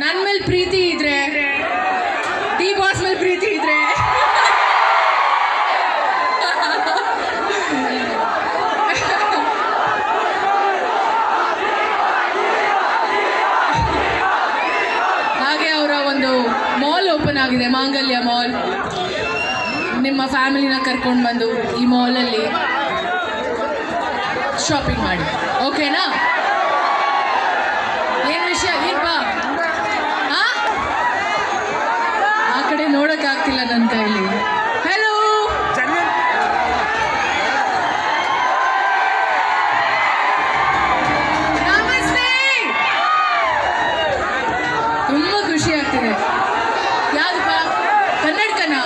ನನ್ ಮೇಲೆ ಪ್ರೀತಿ ಇದ್ರೆ ಡಿ ಬಾಸ್ ಮೇಲೆ ಪ್ರೀತಿ ಇದ್ರೆ. ಹಾಗೆ ಅವರ ಒಂದು ಮಾಲ್ ಓಪನ್ ಆಗಿದೆ, ಮಾಂಗಲ್ಯ ಮಾಲ್ ನಿಮ್ಮ ಫ್ಯಾಮಿಲಿನ ಕರ್ಕೊಂಡು ಬಂದು ಈ ಮಾಲಲ್ಲಿ ಶಾಪಿಂಗ್ ಮಾಡಿ. ಓಕೆನಾ ಏನು ವಿಷಯ ಏನ್ ಬಾ ಆ? ಆ ಕಡೆ ಅಂತ ನನ್ನ ಕೈಲಿ ಹಲೋ ನಮಸ್ತೆ. ತುಂಬಾ ಖುಷಿ ಆಗ್ತಿದೆ. ಯಾವ್ದಪ್ಪ? ಕನ್ನಡಕನ?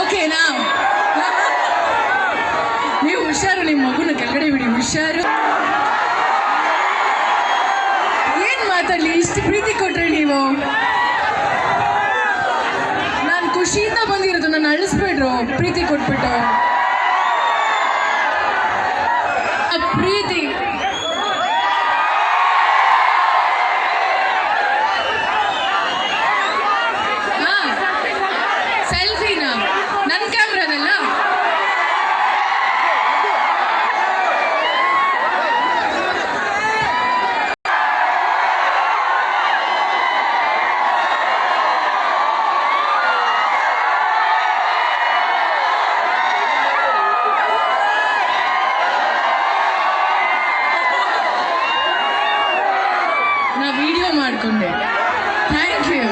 ಓಕೆನಾ ನೀವು ಹುಷಾರು, ನಿಮ್ಮ ಮಗುನ ಕೆಳಗಡೆ ಬಿಡಿ. ಹುಷಾರು. ಏನ್ ಮಾತಾಡಲಿ? ಇಷ್ಟು ಪ್ರೀತಿ ಕೊಟ್ರಿ ನೀವು. ನಾನು ಖುಷಿಯಿಂದ ಬಂದಿರೋದು, ನಾನು ಅಳಿಸ್ಬೇಡ್ರು. ಪ್ರೀತಿ ಕೊಟ್ಬಿಟ್ಟು. ಆ ಪ್ರೀತಿ. ವಿಡಿಯೋ ಮಾಡಿಕೊಂಡೆ ಥ್ಯಾಂಕ್ ಯು